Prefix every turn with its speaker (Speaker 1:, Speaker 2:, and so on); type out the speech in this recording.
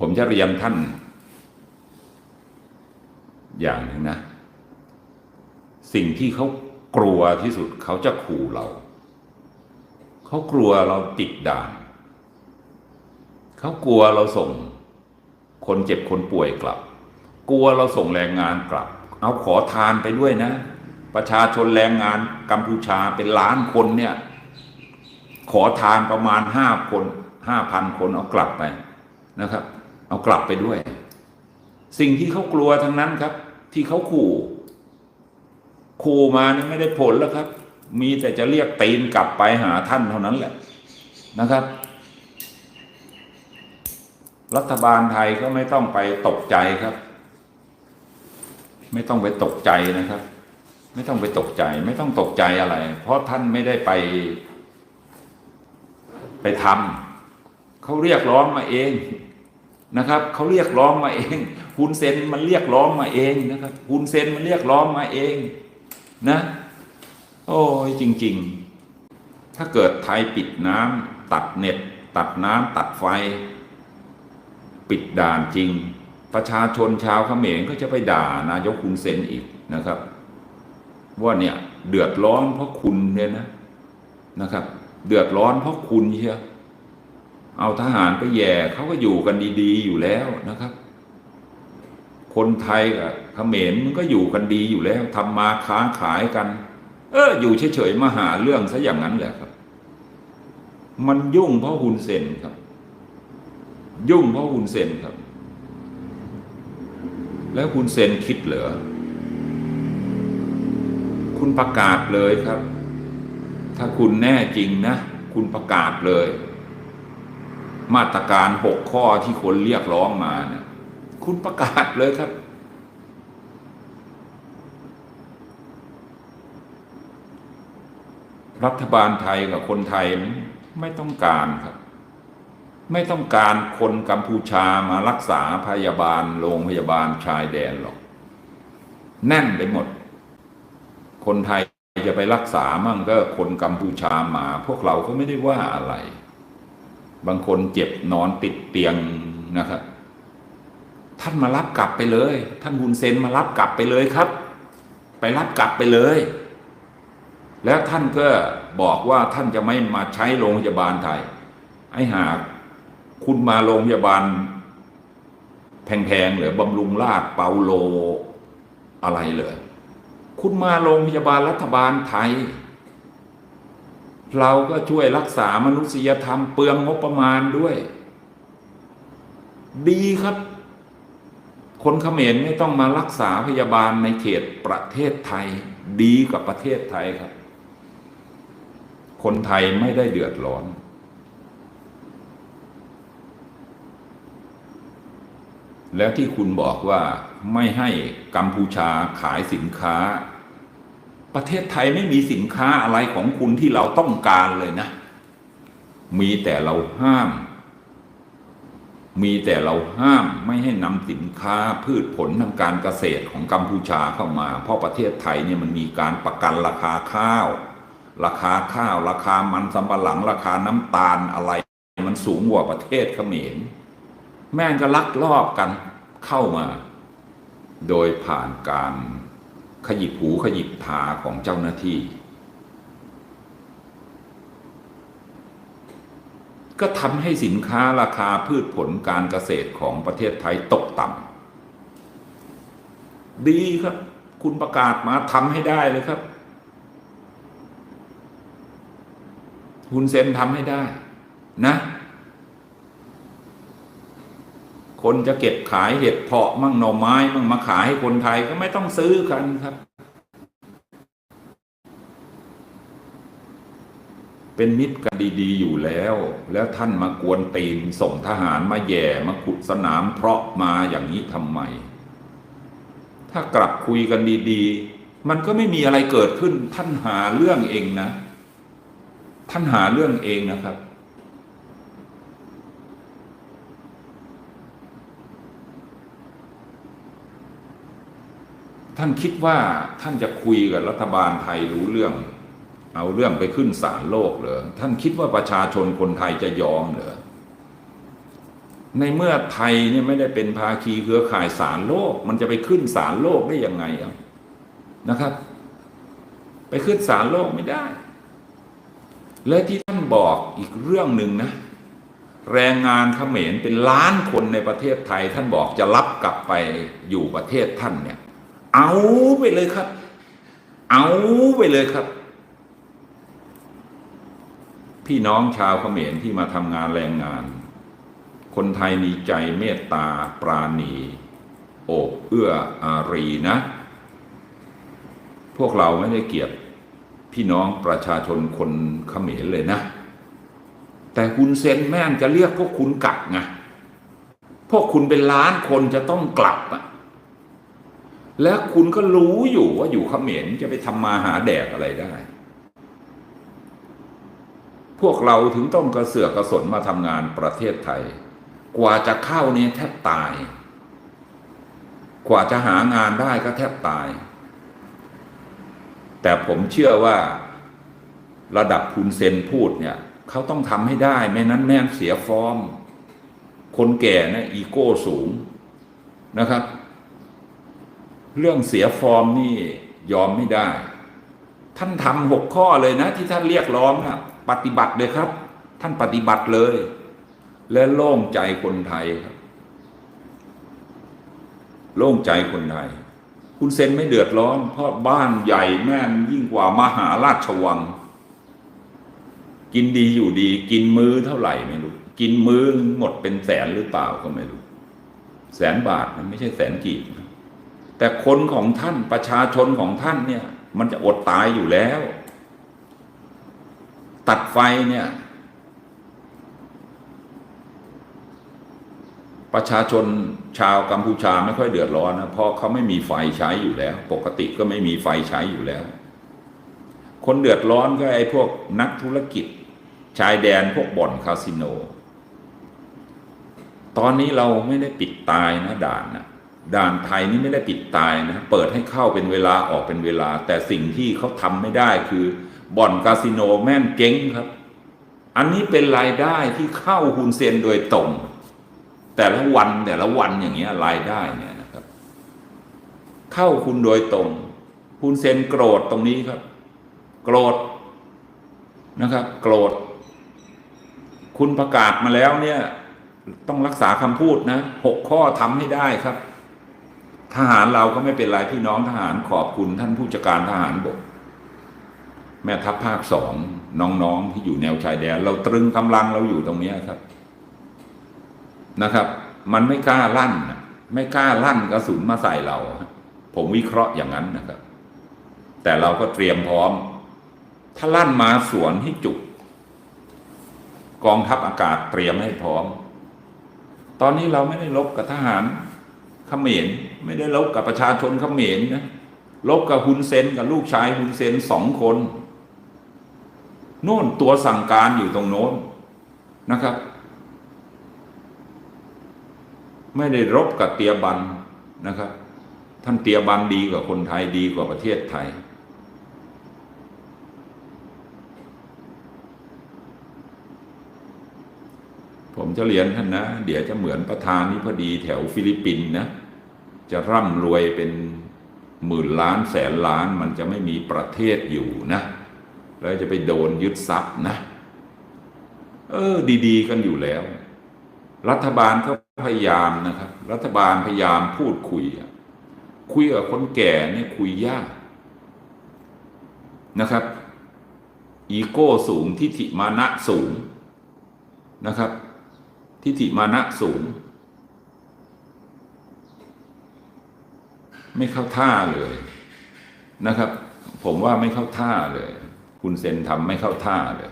Speaker 1: ผมจะเรียนท่าน อย่างหนึ่งนะ สิ่งที่เขากลัวที่สุดเขาจะขู่เรา เขากลัวเราติดด่าน เขากลัวเราส่ง คนเจ็บคนป่วยกลับ กลัวเราส่งแรงงานกลับ เอาขอทานไปด้วยนะ ประชาชนแรงงานกัมพูชาเป็นล้านคนเนี่ย ขอทานประมาณห้าคนห้าพันคนเอากลับไปนะครับ กลับไปด้วย สิ่งที่เขากลัวทั้งนั้นครับ ที่เขาขู่ขู่มานี่ไม่ได้ผลแล้วครับ มีแต่จะเรียกตีนกลับไปหาท่านเท่านั้นแหละนะครับ รัฐบาลไทยก็ไม่ต้องไปตกใจครับ ไม่ต้องไปตกใจนะครับ ไม่ต้องไปตกใจ ไม่ต้องตกใจอะไร เพราะท่านไม่ได้ไป ไปทำเขาเรียกร้องมาเอง นะครับเขาเรียกร้องมาเองฮุนเซนมันเรียกร้องมาเองนะครับฮุนเซนมันเรียกร้องมาเองนะ โอ้ยจริง ๆ ถ้าเกิดไทยปิดน้ำตัดเน็ต ตัดน้ำตัดไฟ ปิดด่านจริง ประชาชนชาวเขมรก็จะไปด่านายกคุณเซนอีกนะครับ ว่าเนี่ยเดือดร้อนเพราะคุณเนี่ยนะนะครับ เดือดร้อนเพราะคุณเชียว เอาทหารไปแย่เขาก็อยู่กันดีๆอยู่แล้วนะครับ คนไทยกับเขมรมันก็อยู่กันดีอยู่แล้วทำมาค้าขายกัน เอออยู่เฉยๆมาหาเรื่องซะอย่างนั้นแหละครับ มันยุ่งเพราะฮุนเซนครับ ยุ่งเพราะฮุนเซนครับ แล้วคุณเซนคิดเหรอคุณประกาศเลยครับ ถ้าคุณแน่จริงนะ คุณประกาศเลย มาตรการหกข้อที่คนเรียกร้องมาเนะคุณประกาศเลยครับ รัฐบาลไทยกับคนไทยไม่ต้องการครับ ไม่ต้องการคนกัมพูชามารักษาพยาบาลโรงพยาบาลชายแดนหรอก แน่นไปหมด คนไทยจะไปรักษามั่งก็คนกัมพูชามา พวกเราก็ไม่ได้ว่าอะไร บางคนเจ็บนอนติดเตียงนะครับท่านมารับกลับไปเลย ท่านฮุนเซนมารับกลับไปเลยครับ ไปรับกลับไปเลย แล้วท่านก็บอกว่าท่านจะไม่มาใช้โรงพยาบาลไทย ไอ้หากคุณมาโรงพยาบาล แพงๆหรือบำรุงราชเปาโลอะไรเลย คุณมาโรงพยาบาลรัฐบาลไทย เราก็ช่วยรักษามนุษยธรรมเปลืองงบประมาณด้วย ดีครับ คนเขมรไม่ต้องมารักษาพยาบาลในเขตประเทศไทย ดีกับประเทศไทยครับ คนไทยไม่ได้เดือดร้อนแล้วที่คุณบอกว่าไม่ให้กัมพูชาขายสินค้า ประเทศไทยไม่มีสินค้าอะไรของคุณที่เราต้องการเลยนะ มีแต่เราห้าม มีแต่เราห้ามไม่ให้นำสินค้าพืชผลทางการเกษตรของกัมพูชาเข้ามา เพราะประเทศไทยเนี่ยมันมีการประกันราคาข้าว ราคาข้าว ราคามันสำปะหลัง ราคาน้ำตาลอะไร มันสูงกว่าประเทศเขมร แม่งก็ลักลอบกันเข้ามา โดยผ่านการ ขยิบหูขยิบตาของเจ้าหน้าที่ ก็ทำให้สินค้าราคาพืชผลการเกษตรของประเทศไทยตกต่ำดีครับ คุณประกาศมาทำให้ได้เลยครับคุณเซนทำให้ได้นะ คนจะเก็บขายเห็ดเพาะมั่งหน่อไม้มั่งมาขายให้คนไทยก็ไม่ต้องซื้อกันครับ เป็นมิตรกันดี ๆ อยู่แล้ว แล้วท่านมากวนตีนส่งทหารมาแย่มาขุดสนามเพราะมาอย่างนี้ทำไม ถ้ากลับคุยกันดีๆ มันก็ไม่มีอะไรเกิดขึ้นท่านหาเรื่องเองนะ ท่านหาเรื่องเองนะครับ ท่านคิดว่าท่านจะคุยกับรัฐบาลไทยรู้เรื่อง เอาเรื่องไปขึ้นศาลโลกเหรอท่านคิดว่าประชาชนคนไทยจะยอมเหรอในเมื่อไทยเนี่ยไม่ได้เป็นภาคีเครือข่ายสารโลก มันจะไปขึ้นสารโลกได้ยังไงนะครับ ไปขึ้นสารโลกไม่ได้ และที่ท่านบอกอีกเรื่องหนึ่งนะ แรงงานเขมรเป็นล้านคนในประเทศไทย ท่านบอกจะรับกลับไปอยู่ประเทศท่านเนี่ย เอาไปเลยครับ เอาไปเลยครับ พี่น้องชาวเขมรที่มาทำงานแรงงาน คนไทยมีใจเมตตาปราณีโอบเอื้ออารีนะ พวกเราไม่ได้เกียดพี่น้องประชาชนคนเขมรเลยนะ แต่คุณเซนแม่งจะเรียกพวกคุณกลับไงพวกคุณเป็นล้านคนจะต้องกลับอะ แล้วคุณก็รู้อยู่ว่าอยู่เขมรจะไปทำมาหาแดกอะไรได้ พวกเราถึงต้องกระเสือกกระสนมาทำงานประเทศไทย กว่าจะเข้าเนี่ยแทบตาย กว่าจะหางานได้ก็แทบตาย แต่ผมเชื่อว่าระดับคุณเซนพูดเนี่ยเขาต้องทำให้ได้ ไม่นั้นแม่เสียฟอร์ม คนแก่นะอีโก้สูงนะครับ เรื่องเสียฟอร์มนี่ยอมไม่ได้ ท่านทำหกข้อเลยนะ ที่ท่านเรียกร้องนะปฏิบัติเลยครับ ท่านปฏิบัติเลย และโล่งใจคนไทยครับ โล่งใจคนไทย คุณเซนไม่เดือดร้อน เพราะบ้านใหญ่แม่นยิ่งกว่ามหาราชวัง กินดีอยู่ดี กินมื้อเท่าไหร่ไม่รู้ กินมื้อหมดเป็นแสนหรือเปล่าก็ไม่รู้ แสนบาทมันไม่ใช่แสนกีบนะ แต่คนของท่านประชาชนของท่านเนี่ย มันจะอดตายอยู่แล้ว ตัดไฟเนี่ย ประชาชนชาวกัมพูชาไม่ค่อยเดือดร้อนนะเพราะเขาไม่มีไฟใช้อยู่แล้ว ปกติก็ไม่มีไฟใช้อยู่แล้ว คนเดือดร้อนก็ไอ้พวกนักธุรกิจ ชายแดนพวกบ่อนคาสิโน ตอนนี้เราไม่ได้ปิดตายนะด่านนะ ด่านไทยนี่ไม่ได้ปิดตายนะเปิดให้เข้าเป็นเวลาออกเป็นเวลา แต่สิ่งที่เขาทำไม่ได้คือบ่อนคาสิโนแม่นเจ๊งครับ อันนี้เป็นรายได้ที่เข้าฮุนเซนโดยตรง แต่ละวันแต่ละวันอย่างเงี้ยรายได้เนี่ยนะครับ เข้าคุณโดยตรงฮุนเซนโกรธตรงนี้ครับ โกรธนะครับ โกรธ คุณประกาศมาแล้วเนี่ย ต้องรักษาคำพูดนะหกข้อทำให้ได้ครับ ทหารเราก็ไม่เป็นไรพี่น้องทหารขอบคุณท่านผู้จัดการทหารบก แม่ทัพภาคสองน้องๆที่อยู่แนวชายแดน เราตรึงกำลังเราอยู่ตรงเนี้ยครับนะครับ มันไม่กล้าลั่นไม่กล้าลั่นกระสุนมาใส่เรา ผมวิเคราะห์อย่างนั้นนะครับ แต่เราก็เตรียมพร้อม ถ้าลั่นมาสวนให้จุก กองทัพอากาศเตรียมให้พร้อม ตอนนี้เราไม่ได้ลบกับทหารเขมร ไม่ได้ลบกับประชาชนเขมรนะลบกับฮุนเซนกับลูกชายฮุนเซนสองคน โน่นตัวสั่งการอยู่ตรงโน้นนะครับ ไม่ได้รบกับเตียบันนะครับ ท่านเตียบันดีกว่าคนไทยดีกว่าประเทศไทย ผมจะเรียนท่านนะ เดี๋ยวจะเหมือนประธานนิพดีแถวฟิลิปปินส์นะ จะร่ำรวยเป็นหมื่นล้านแสนล้านมันจะไม่มีประเทศอยู่นะ แล้วจะไปโดนยึดทรัพย์นะ เออ ดีๆ กันอยู่แล้ว รัฐบาลก็พยายามนะครับ รัฐบาลพยายามพูดคุย คุยกับคนแก่เนี่ยคุยยากนะครับ อีโก้สูงทิฏฐิมานะสูงนะครับ ทิฏฐิมานะสูง ไม่เข้าท่าเลยนะครับ ผมว่าไม่เข้าท่าเลย คุณเซนทำไม่เข้าท่าเลย